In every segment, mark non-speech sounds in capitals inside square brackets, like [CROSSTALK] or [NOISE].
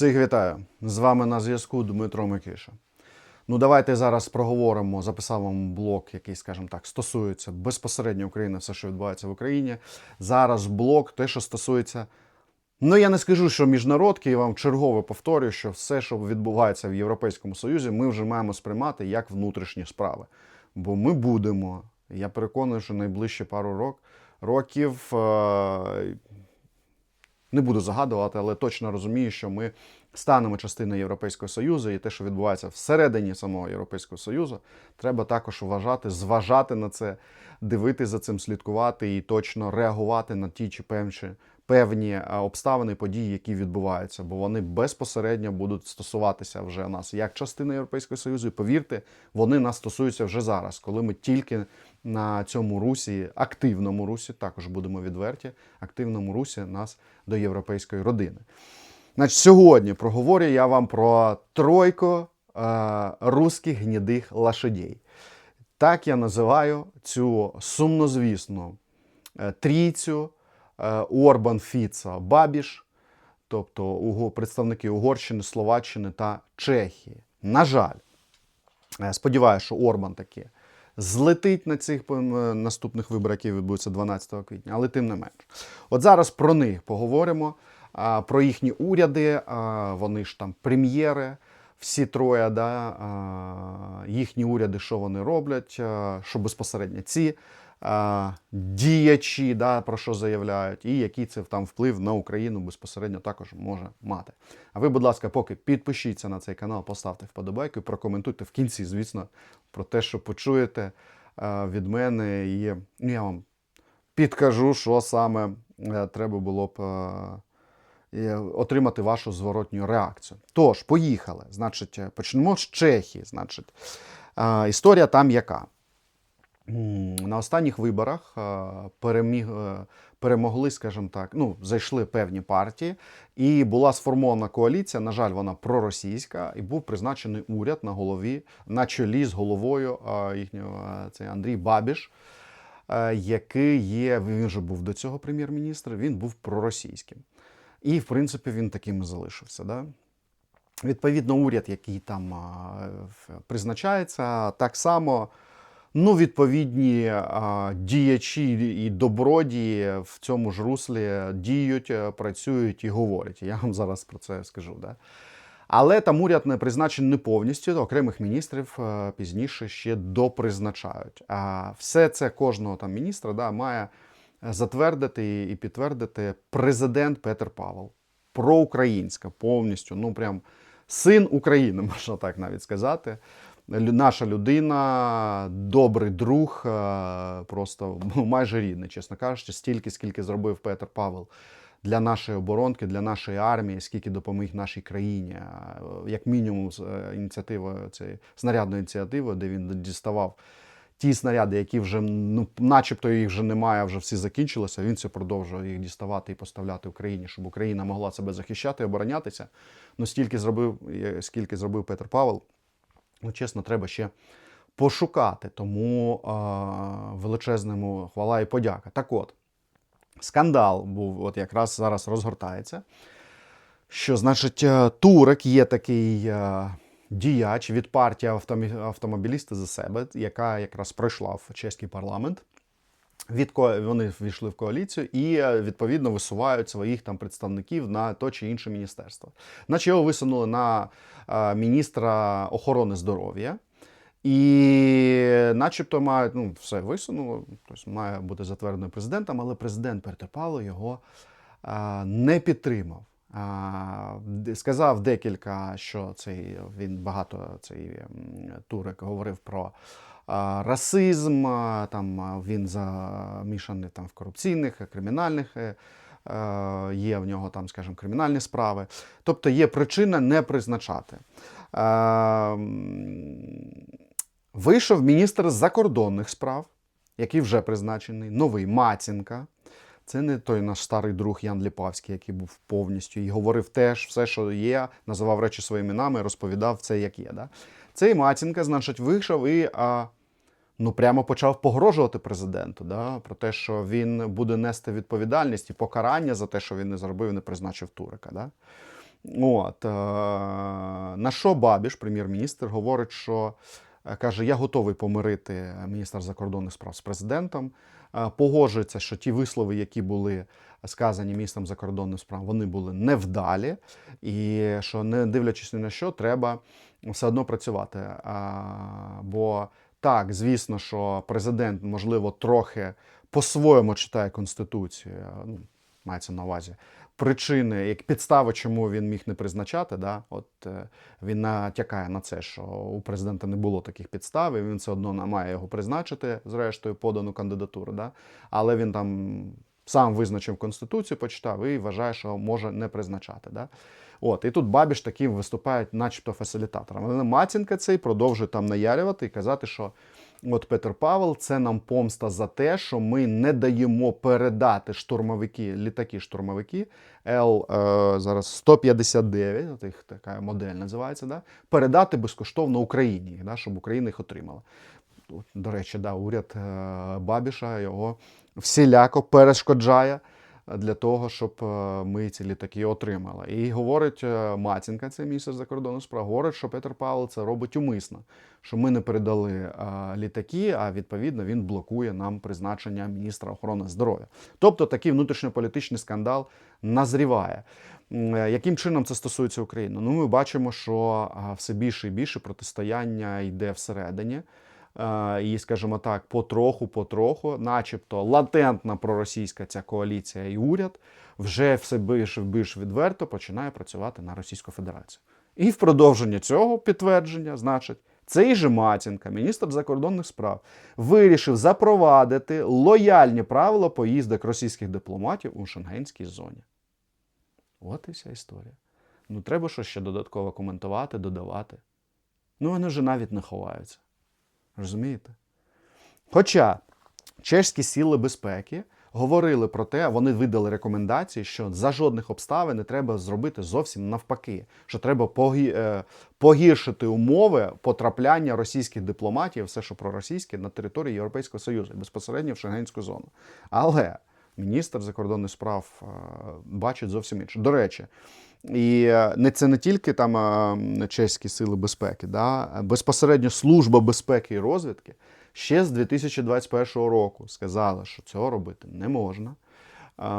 Всіх вітаю! З вами на зв'язку Дмитро Микиша. Ну, давайте зараз проговоримо, записав вам блок, який, скажімо так, стосується безпосередньо України, все, що відбувається в Україні. Зараз блок, те, що стосується. Ну, я не скажу, що міжнародки, я вам чергово повторюю, що все, що відбувається в Європейському Союзі, ми вже маємо сприймати як внутрішні справи. Бо ми будемо, я переконаний, що найближчі пару рок, років. Не буду загадувати, але точно розумію, що ми станемо частиною Європейського Союзу, і те, що відбувається всередині самого Європейського Союзу, треба також вважати, зважати на це, дивитися за цим, слідкувати і точно реагувати на ті чи певні, певні обставини, події, які відбуваються, бо вони безпосередньо будуть стосуватися вже нас як частини Європейського Союзу. І повірте, вони нас стосуються вже зараз, коли ми тільки на цьому русі, активному русі, також будемо відверті, активному русі нас до європейської родини. Значить, сьогодні проговорю я вам про тройку е, русських гнідих лошадей. Так я називаю цю сумнозвісну е, трійцю е, Орбан, Фіца, Бабіш, тобто представники Угорщини, Словаччини та Чехії. На жаль, е, сподіваюся, що Орбан таки злетить на цих е, наступних виборах, які відбудуться 12 квітня, але тим не менш. От зараз про них поговоримо, про їхні уряди, вони ж там прем'єри. Всі троє, да, їхні уряди, що вони роблять, що безпосередньо ці діячі, да, про що заявляють, і який це там вплив на Україну безпосередньо також може мати. А ви, будь ласка, поки підпишіться на цей канал, поставте вподобайку прокоментуйте в кінці, звісно, про те, що почуєте від мене, і ну, я вам підкажу, що саме е, треба було б. е, отримати вашу зворотню реакцію. Тож, поїхали. Значить, е, почнемо з Чехії. Значить, історія там яка? На останніх виборах е, переміг, е, перемогли, скажімо так, ну, зайшли певні партії, і була сформована коаліція. На жаль, вона проросійська, і був призначений уряд на голові, на чолі з головою е, їхнього це Андрій Бабіш, який є, він вже був до цього прем'єр-міністр, він був проросійським. І, в принципі, він таким і залишився. Да? Відповідно, уряд, який там призначається, так само ну, відповідні а, діячі і добродії в цьому ж руслі діють, е, працюють і говорять. Я вам зараз про це скажу. Да? Але там уряд не призначений не повністю, окремих міністрів е, пізніше ще допризначають. А все це кожного там міністра да, має затвердити і підтвердити президент Петр Павел. Проукраїнська повністю, ну прям син України, [LAUGHS] можна так навіть сказати. Наша людина, добрий друг, е, просто [LAUGHS] майже рідний, чесно кажучи, стільки, скільки зробив Петр Павел для нашої оборонки, для нашої армії, скільки допоміг нашій країні, е, як мінімум е, цієї снарядної ініціативи, де він діставав ті снаряди, які вже ну, начебто їх вже немає, вже всі закінчилися. Він це продовжує їх діставати і поставляти Україні, щоб Україна могла себе захищати, оборонятися. Ну стільки зробив, скільки зробив Петр Павел. Ну, чесно, треба ще пошукати. Тому е, величезному хвала і подяка. Так от, скандал був, от якраз зараз розгортається. Що, значить, е, Турек є такий е, діяч від партії автомобілісти за себе, яка якраз пройшла в чеський парламент. Від вони ввійшли в коаліцію і е, відповідно висувають своїх там представників на то чи інше міністерство. Наче його висунули на е, міністра охорони здоров'я. І начебто мають, ну, все висунуло, тобто має бути затверджений президентом, але президент Петр Павло його а, не підтримав. А, сказав декілька, що цей він багато цей м, турик говорив про расизм, там він замішаний там в корупційних, кримінальних. е, е, Є в нього там, скажімо, кримінальні справи. Тобто є причина не призначати. Е, Вийшов міністр закордонних справ, який вже призначений, новий Мацінка. Це не той наш старий друг Ян Ліпавський, який був повністю і говорив теж все, що є, називав речі своїми іменами, розповідав це, як є. Да? Цей Мацінка, значить, вийшов і а, ну, прямо почав погрожувати президенту да? про те, що він буде нести відповідальність і покарання за те, що він не зробив не призначив Турика. Да? От, е, на що Бабіш, прем'єр-міністр, говорить, що е, каже: я готовий помирити міністра закордонних справ з президентом. Е, Погоджується, що ті вислови, які були сказані міністром закордонних справ, вони були невдалі, і що не дивлячись ні на що, треба все одно працювати. Бо так, звісно, що президент, можливо, трохи по-своєму читає конституцію. Ну, мається на увазі причини, як підстави, чому він міг не призначати. Да? От е, він натякає на це, що у президента не було таких підстав, і він все одно має його призначити, зрештою, подану кандидатуру. Да? Але він там сам визначив конституцію, почитав і вважає, що може не призначати. Да? От, і тут Бабіш таким виступає, начебто, фасилітатором. Але Мацінка цей продовжує там наярювати і казати, що от Петр Павел, це нам помста за те, що ми не даємо передати штурмовики, літаки-штурмовики Л е, зараз 159, от їх така модель називається, да? передати безкоштовно Україні, да? щоб Україна їх отримала. До речі, да, уряд е, Бабіша його всіляко перешкоджає для того, щоб е, ми ці літаки отримали. І говорить е, Мацінка, це міністр закордонних справ, говорить, що Петр Павел це робить умисно, що ми не передали е, літаки, а відповідно він блокує нам призначення міністра охорони здоров'я. Тобто такий внутрішньополітичний скандал назріває. Яким чином це стосується України? Ну, ми бачимо, що все більше і більше протистояння йде всередині. Е, І, скажімо так, потроху, потроху, начебто латентна проросійська ця коаліція і уряд вже все більш більш відверто починає працювати на Російську Федерацію. І в продовження цього підтвердження, значить, цей же Матінка, міністр закордонних справ, вирішив запровадити лояльні правила поїздок російських дипломатів у шенгенській зоні. От і вся історія. Ну, треба щось ще додатково коментувати, додавати. Ну, вони вже навіть не ховаються. Розумієте? Хоча чешські сили безпеки говорили про те, вони видали рекомендації, що за жодних обставин не треба зробити зовсім навпаки, що треба е, погіршити умови потрапляння російських дипломатів, все, що проросійське, на території Європейського Союзу, безпосередньо в Шенгенську зону. Але міністр закордонних справ е, бачить зовсім інше. До речі, і е, це не тільки там е, чеські сили безпеки, да? безпосередньо служба безпеки і розвідки ще з 2021 року сказала, що цього робити не можна.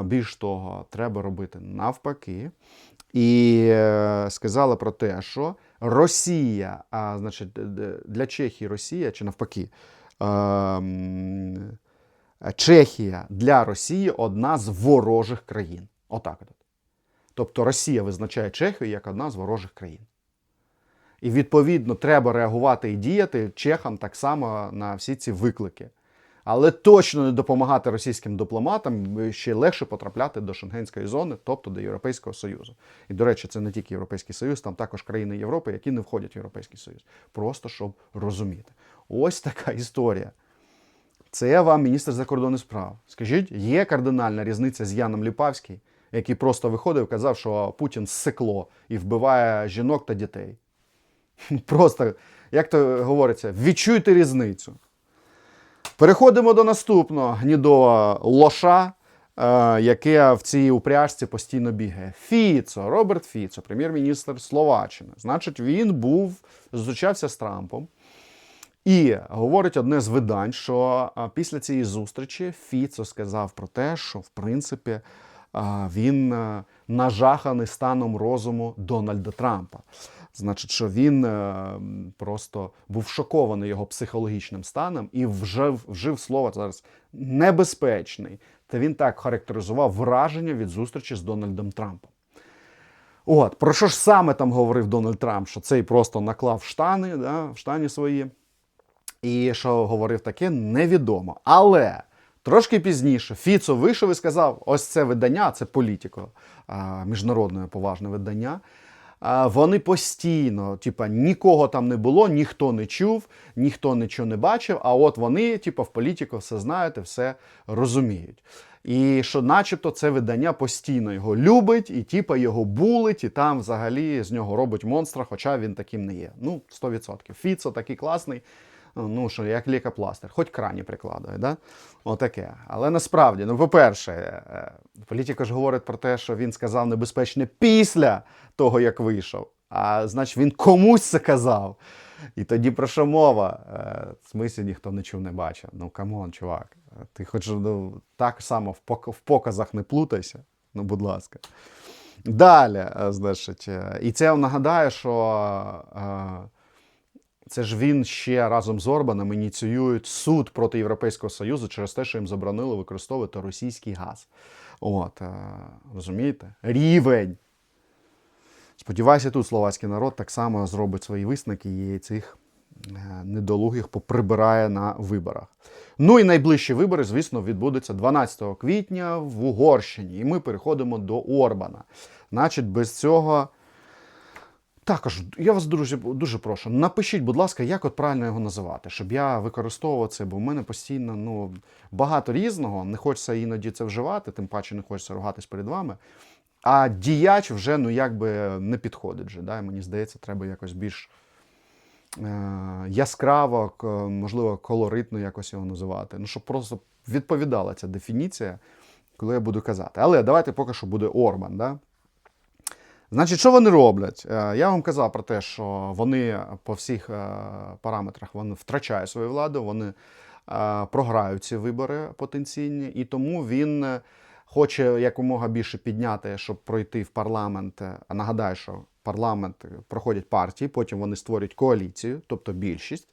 Більш того, треба робити навпаки. І сказала про те, що Росія, а значить, для Чехії Росія чи навпаки. Е, Чехія для Росії одна з ворожих країн. Отак от. Тобто Росія визначає Чехію як одна з ворожих країн. І відповідно треба реагувати і діяти чехам так само на всі ці виклики. Але точно не допомагати російським дипломатам ще легше потрапляти до Шенгенської зони, тобто до Європейського Союзу. І, до речі, це не тільки Європейський Союз, там також країни Європи, які не входять в Європейський Союз. Просто щоб розуміти. Ось така історія. Це вам міністр закордонних справ. Скажіть, є кардинальна різниця з Яном Ліпавським, який просто виходив і казав, що Путін сикло і вбиває жінок та дітей. [LAUGHS] Просто, як то говориться, відчуйте різницю. Переходимо до наступного гнідого лоша, е, яке в цій упряжці постійно бігає. Фіцо, Роберт Фіцо, прем'єр-міністр Словаччини. Значить, він був, зустрічався з Трампом. І говорить одне з видань, що після цієї зустрічі Фіцо сказав про те, що в принципі він нажаханий станом розуму Дональда Трампа. Значить, що він е, просто був шокований його психологічним станом і вжив, вжив слово зараз небезпечний. Та він так характеризував враження від зустрічі з Дональдом Трампом. От, про що ж саме там говорив Дональд Трамп? Що цей просто наклав штани, да, в штані свої. І що говорив таке, невідомо. Але трошки пізніше Фіцо вийшов і сказав: ось це видання, це політико, міжнародне поважне видання. Вони постійно, типа, нікого там не було, ніхто не чув, ніхто нічого не бачив. А от вони, типа, в політику все знають і все розуміють. І що, начебто, це видання постійно його любить, і типа його булить, і там взагалі з нього робить монстра, хоча він таким не є. Ну, 100%. Фіцо такий класний. Ну, що як лікопластир, хоч крані прикладує, да? Отаке. Але насправді, ну, по-перше, е, політика ж говорить про те, що він сказав небезпечне після того, як вийшов. А значить, він комусь це казав. І тоді про що мова? Е, В смислі ніхто не чув, не бачив. Ну, камон, чувак. Ти хоч ну, так само в показах не плутайся. Ну, будь ласка. Далі, е, значить, е, і це нагадає, що е, це ж він ще разом з Орбаном ініціюють суд проти Європейського Союзу через те, що їм заборонили використовувати російський газ. От, е, розумієте? Рівень. Сподіваюся, тут словацький народ так само зробить свої висновки і цих е, недолугих поприбирає на виборах. Ну і найближчі вибори, звісно, відбудуться 12 квітня в Угорщині. І ми переходимо до Орбана. Значить, без цього. Також я вас дуже, дуже прошу, напишіть, будь ласка, як от правильно його називати, щоб я використовував це, бо в мене постійно ну, багато різного, не хочеться іноді це вживати, тим паче не хочеться ругатись перед вами. А діяч вже ну, якби не підходить. Вже, да? Мені здається, треба якось більш е, яскраво, можливо, колоритно якось його називати. Ну, щоб просто відповідала ця дефініція, коли я буду казати. Але давайте поки що буде Орбан. Да? Значить, що вони роблять? Е, Я вам казав про те, що вони по всіх е, параметрах вони втрачають свою владу, вони е, програють ці вибори потенційні, і тому він хоче якомога більше підняти, щоб пройти в парламент. Нагадаю, що парламент проходять партії, потім вони створюють коаліцію, тобто більшість.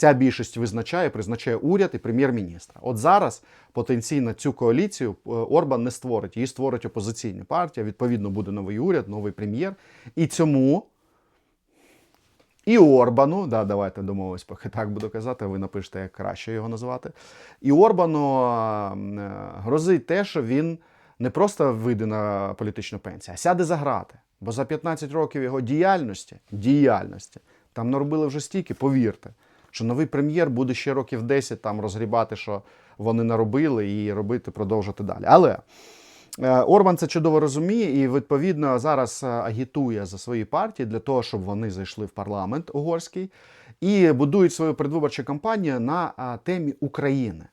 Ця більшість визначає, призначає уряд і прем'єр-міністра. От зараз потенційно цю коаліцію е, Орбан не створить. Її створить опозиційна партія. Відповідно, буде новий уряд, новий прем'єр. І цьому і Орбану, да, давайте домовимось, поки так буду казати, ви напишете, як краще його назвати. І Орбану е, грозить те, що він не просто вийде на політичну пенсію, а сяде за грати. Бо за 15 років його діяльності, діяльності там наробили вже стільки, повірте, що новий прем'єр буде ще років 10 там розгрібати, що вони наробили, і робити, продовжити далі. Але Е, Орбан це чудово розуміє і відповідно зараз е, агітує за свої партії для того, щоб вони зайшли в парламент угорський і будують свою передвиборчу кампанію на темі України.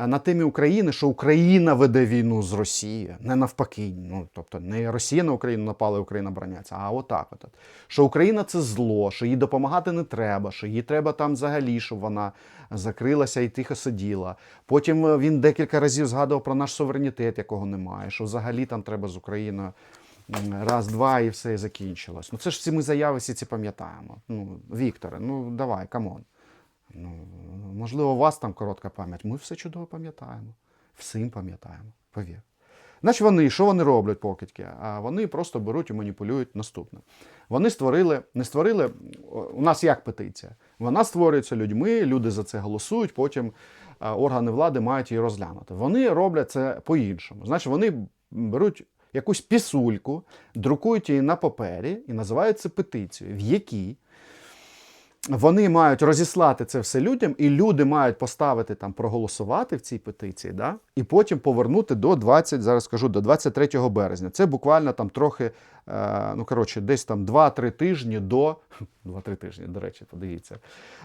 Е, На темі України, що Україна веде війну з Росією, не навпаки. Ну тобто не Росія на Україну напала, Україна броняться, а отак. От. Що Україна це зло, що їй допомагати не треба, що їй треба там взагалі, щоб вона закрилася і тихо сиділа. Потім е, він декілька разів згадував про наш суверенітет, якого немає, що взагалі там треба з Україною раз, два і все і закінчилось. Ну це ж всі ми заяви всі ці пам'ятаємо. Ну, Вікторе, ну давай, камон. Ну, можливо, у вас там коротка пам'ять. Ми все чудово пам'ятаємо. Всім пам'ятаємо, повір. Значить, вони, що вони роблять покидьки? А вони просто беруть і маніпулюють наступне. Вони створили, не створили. У нас як петиція? Вона створюється людьми, люди за це голосують, потім органи влади мають її розглянути. Вони роблять це по-іншому. Значить, вони беруть якусь пісульку, друкують її на папері і називають це петицією, в якій вони мають розіслати це все людям, і люди мають поставити там, проголосувати в цій петиції, да? і потім повернути до 20, зараз скажу, до 23 березня. Це буквально там трохи, е, ну коротше, десь там 2-3 тижні до [LAUGHS] 2-3 тижні, до речі, подивіться,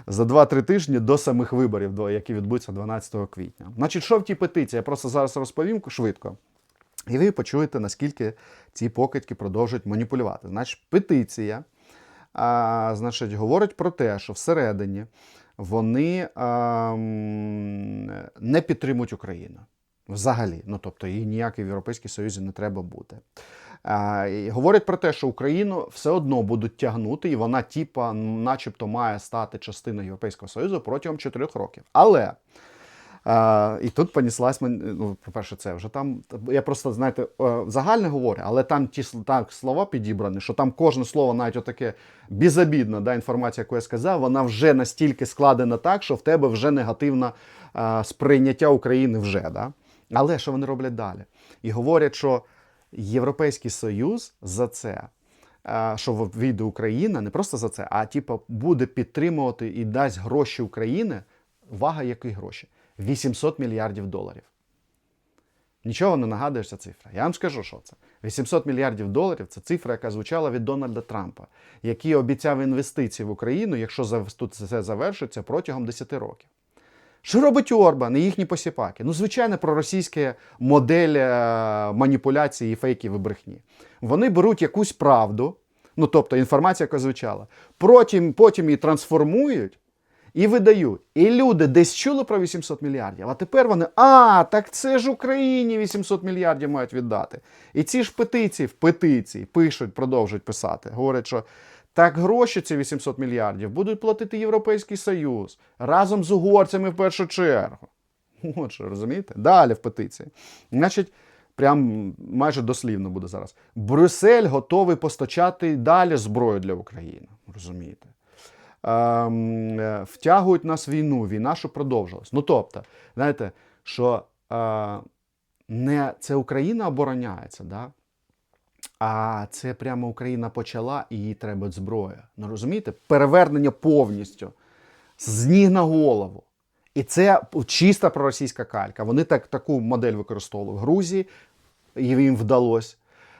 за 2-3 тижні до самих виборів, які відбудуться 12 квітня. Значить, що в тій петиції? Я просто зараз розповім швидко. І ви почуєте, наскільки ці покидьки продовжують маніпулювати. Значить, петиція а, значить, говорить про те, що всередині вони а, не підтримують Україну. Взагалі, ну тобто їй ніякий в Європейській Союзі не треба бути. А, і говорять про те, що Україну все одно будуть тягнути, і вона, типа, начебто, має стати частиною Європейського Союзу протягом 4 років. Але а, і тут поніслась мен- ну, по-перше, це вже там. Я просто, знаєте, е, загальне говорю, але там ті так, слова підібрані, що там кожне слово, навіть отаке безобідна да, інформація, яку я сказав, вона вже настільки складена так, що в тебе вже негативне сприйняття України вже. Да? Але що вони роблять далі? І говорять, що Європейський Союз за це. Що війде Україна не просто за це, а типу, буде підтримувати і дасть гроші України. Вага яких гроші? 800 мільярдів доларів. Нічого не нагадує ця цифра. Я вам скажу, що це. 800 мільярдів доларів це цифра, яка звучала від Дональда Трампа, який обіцяв інвестиції в Україну, якщо тут це завершиться протягом 10 років. Що робить Орбан і їхні посіпаки? Ну, звичайно, проросійська модель е, маніпуляції, фейків і брехні. Вони беруть якусь правду, ну тобто інформація, яка звучала, потім, потім її трансформують і видають. І люди десь чули про 800 мільярдів, а тепер вони, а, так це ж Україні 800 мільярдів мають віддати. І ці ж петиції в петиції пишуть, продовжують писати. Говорять, що так гроші ці 800 мільярдів будуть платити Європейський Союз разом з угорцями в першу чергу. [LAUGHS] От що, розумієте? Далі в петиції. Значить, прям майже дослівно буде зараз. Брюссель готовий постачати далі зброю для України. Розумієте? Ем, е, втягують нас в війну, війна, що продовжилась. Ну тобто, знаєте, що е, не це Україна обороняється, да? а це прямо Україна почала і їй треба зброя. Ну розумієте? Перевернення повністю з ніг на голову. І це чиста проросійська калька. Вони так, таку модель використовували в Грузії, і їм вдалося.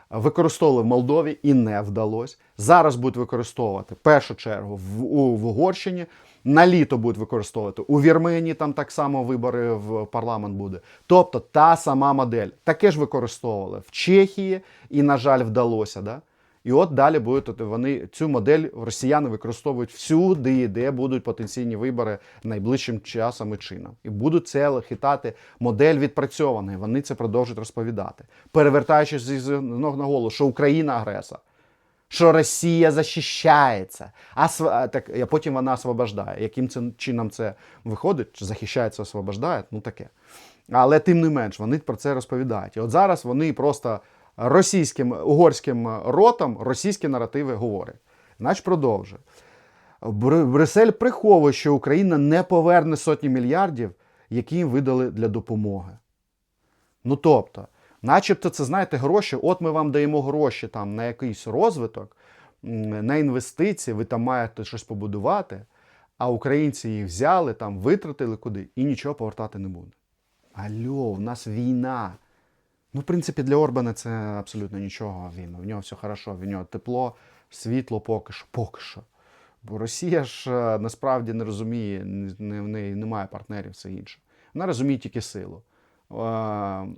Використовували в Молдові і не вдалося. Зараз будуть використовувати в першу чергу в, у, в Угорщині. На літо будуть використовувати у Вірменії, там так само вибори в парламент буде. Тобто та сама модель. Таке ж використовували в Чехії, і, на жаль, вдалося. Да? І от далі будуть вони цю модель росіяни використовують всюди, де будуть потенційні вибори найближчим часом і чином. І будуть це хитати модель відпрацьованої. Вони це продовжують розповідати, перевертаючись з ног на голову, що Україна агресор. Що Росія захищається, а так а потім вона освобождає. Яким це чином це виходить? Чи захищається, освобождає? Ну таке. Але тим не менш, вони про це розповідають. І от зараз вони просто російським угорським ротом російські наративи говорять. Значить, продовжує. Бр- Брюссель приховує, що Україна не поверне сотні мільярдів, які їм видали для допомоги. Ну тобто, начебто, це знаєте, гроші. От ми вам даємо гроші там на якийсь розвиток, на інвестиції, ви там маєте щось побудувати, а українці їх взяли, там витратили куди і нічого повертати не буде. Альо, в нас війна. Ну, в принципі, для Орбана це абсолютно нічого. Він в нього все хорошо, в нього тепло, світло поки що, поки що. Бо Росія ж е, насправді не розуміє, не- в неї немає партнерів, все інше. Вона розуміє тільки силу. Е,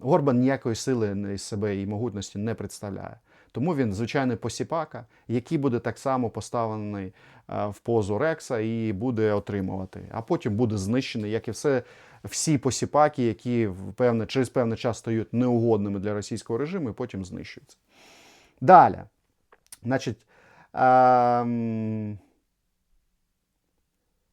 Орбан ніякої сили із себе і могутності не представляє. Тому він звичайний посіпака, який буде так само поставлений е, в позу Рекса і буде отримувати. А потім буде знищений, як і все, всі посіпаки, які певне, через певний час стають неугодними для російського режиму і потім знищуються. Далі. Значить, ем,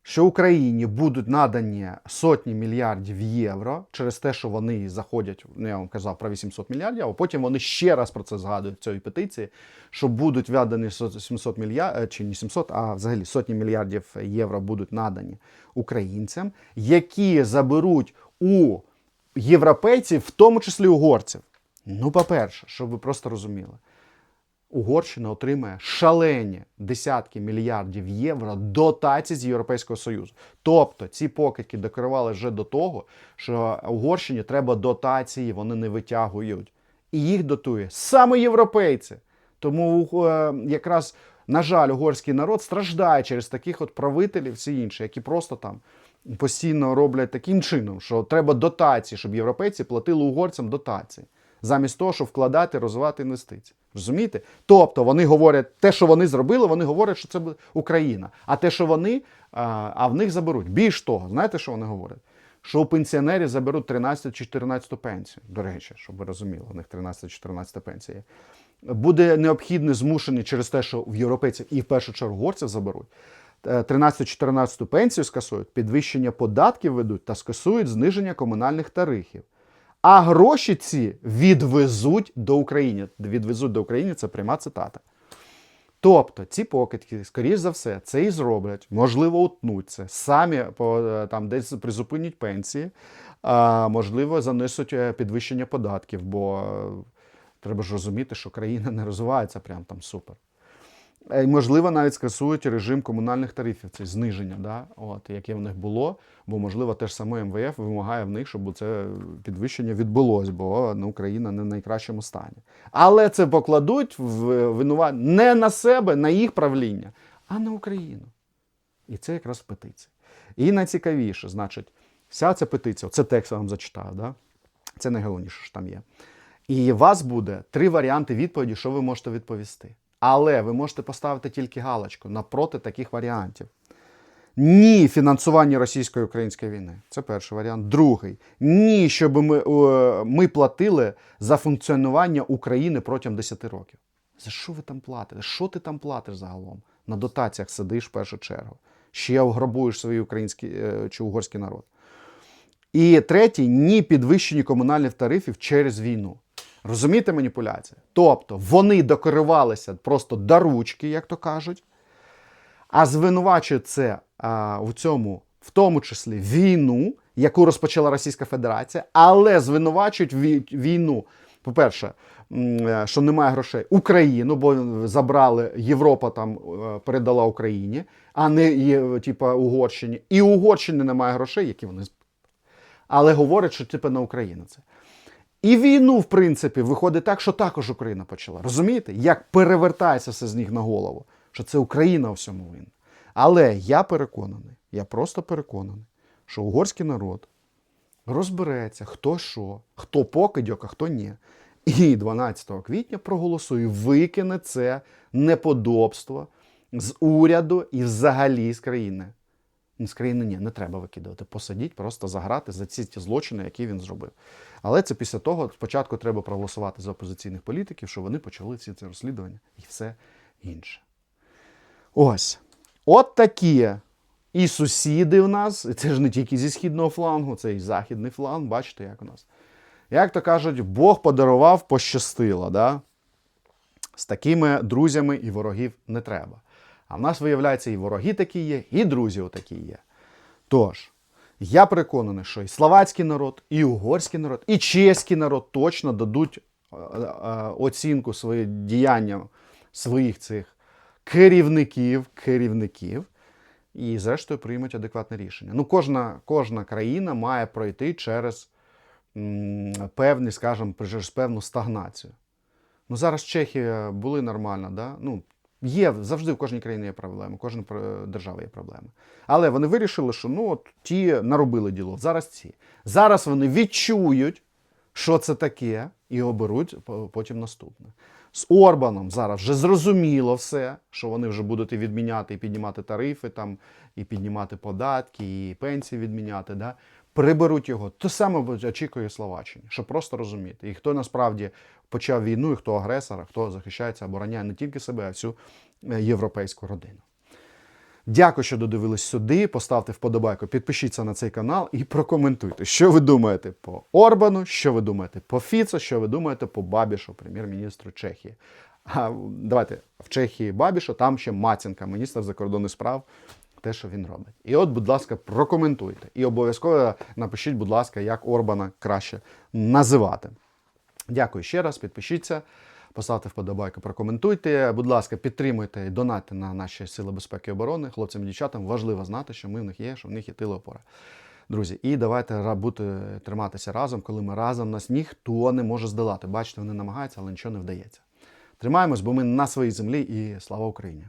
що Україні будуть надані сотні мільярдів євро через те, що вони заходять, ну я вам казав про 800 мільярдів, а потім вони ще раз про це згадують в цій петиції, що будуть віддані 700 мільярдів, чи не 700, а взагалі сотні мільярдів євро будуть надані українцям, які заберуть у європейців, в тому числі угорців. Ну, по-перше, щоб ви просто розуміли. Угорщина отримає шалені десятки мільярдів євро дотацій з Європейського Союзу. Тобто ці покидьки докривали вже до того, що Угорщині треба дотації, вони не витягують. І їх дотує саме європейці. Тому е, якраз, на жаль, угорський народ страждає через таких от правителів, всі інші, які просто там постійно роблять таким чином, що треба дотації, щоб європейці платили угорцям дотації замість того, щоб вкладати, розвивати інвестиції. Розумієте? Тобто вони говорять, те, що вони зробили, вони говорять, що це Україна. А те, що вони, а, в них заберуть. Більш того, знаєте, що вони говорять? Що у пенсіонерів заберуть 13 чи 14 пенсію. До речі, щоб ви розуміли, у них 13-14 пенсія. Буде необхідний змушений через те, що в європейців і в першу чергу горців заберуть. 13-14 пенсію скасують, підвищення податків ведуть та скасують зниження комунальних тарифів. А гроші ці відвезуть до України. Відвезуть до України це пряма цитата. Тобто ці покидьки, скоріш за все, це і зроблять, можливо, утнуться, самі по, е, там десь призупинять пенсії, а, можливо, занесуть е, підвищення податків, бо е, треба ж розуміти, що країна не розвивається прям там супер. Е, Можливо, навіть скасують режим комунальних тарифів, це зниження, да? От, яке в них було. Бо, можливо, те ж саме МВФ вимагає в них, щоб це підвищення відбулось, бо ну, Україна не в найкращому стані. Але це покладуть в винува... не на себе, на їх правління, а на Україну. І це якраз в петиції. І найцікавіше, значить, вся ця петиція, це текст я вам зачитаю, да? це найголовніше, що там є. І у вас буде три варіанти відповіді, що ви можете відповісти. Але ви можете поставити тільки галочку напроти таких варіантів. Ні фінансуванню російсько-української війни. Це перший варіант. Другий ні, щоб ми, е, ми платили за функціонування України протягом 10 років. За що ви там платите? Що ти там платиш загалом? На дотаціях сидиш в першу чергу. Ще ограбуєш свій український е, чи угорський народ. І третій ні підвищенню комунальних тарифів через війну. Розумієте маніпуляція? Тобто вони докерувалися просто до ручки, як то кажуть, а звинувачують це а, в цьому, в тому числі, війну, яку розпочала Російська Федерація, але звинувачують вій- війну. По-перше, е, що немає грошей Україну, бо забрали Європа там е, передала Україні, а не є, типа Угорщині. І Угорщини немає грошей, які вони але говорять, що типу на Україну це. І війну, в принципі, виходить так, що також Україна почала. Розумієте, як перевертається все з них на голову, що це Україна у всьому винна. Але я переконаний, я просто переконаний, що угорський народ розбереться, хто що, хто покидьок, а хто ні. І 12 квітня проголосує, викине це неподобство з уряду і взагалі з країни. З країни ні, не треба викидувати. Посадіть, просто заграти за ці ті злочини, які він зробив. Але це після того спочатку треба проголосувати за опозиційних політиків, щоб вони почали всі ці розслідування і все інше. Ось. От такі і сусіди в нас, і це ж не тільки зі східного флангу, це і західний фланг, бачите, як у нас. Як то кажуть, Бог подарував, пощастило. Да? З такими друзями і ворогів не треба. А в нас, виявляється, і вороги такі є, і друзі такі є. Тож, я переконаний, що і словацький народ, і угорський народ, і чеський народ точно дадуть е, е, оцінку своїм діянням своїх цих керівників, керівників, і, зрештою, приймуть адекватне рішення. Ну, кожна, кожна країна має пройти через м, певні, скажімо, через певну стагнацію. Ну, зараз Чехія були нормально, да? ну, Є завжди в кожній країні є проблеми, кожна держава є проблеми. Але вони вирішили, що ну от ті наробили діло. Зараз ці. Зараз вони відчують, що це таке, і оберуть по- потім наступне. З Орбаном зараз вже зрозуміло все, що вони вже будуть і відміняти, і піднімати тарифи, там, і піднімати податки, і пенсії відміняти. Да? Приберуть його. Те саме очікує Словаччині, щоб просто розуміти. І хто насправді почав війну, і хто агресор, хто захищається, обороняє не тільки себе, а всю е, європейську родину. Дякую, що додивились сюди. Поставте вподобайку, підпишіться на цей канал і прокоментуйте, що ви думаєте по Орбану, що ви думаєте по Фіцо, що ви думаєте по Бабішу, прем'єр-міністру Чехії. А давайте в Чехії Бабіша, там ще Мацінка, міністр закордонних справ. Те, що він робить. І от, будь ласка, прокоментуйте. І обов'язково напишіть, будь ласка, як Орбана краще називати. Дякую ще раз, підпишіться, поставте вподобайку, прокоментуйте. Будь ласка, підтримуйте і донатьте на наші сили безпеки і оборони. Хлопцям і дівчатам важливо знати, що ми в них є, що в них є тили опора. Друзі, і давайте бути, триматися разом, коли ми разом нас ніхто не може здолати. Бачите, вони намагаються, але нічого не вдається. Тримаємось, бо ми на своїй землі і слава Україні!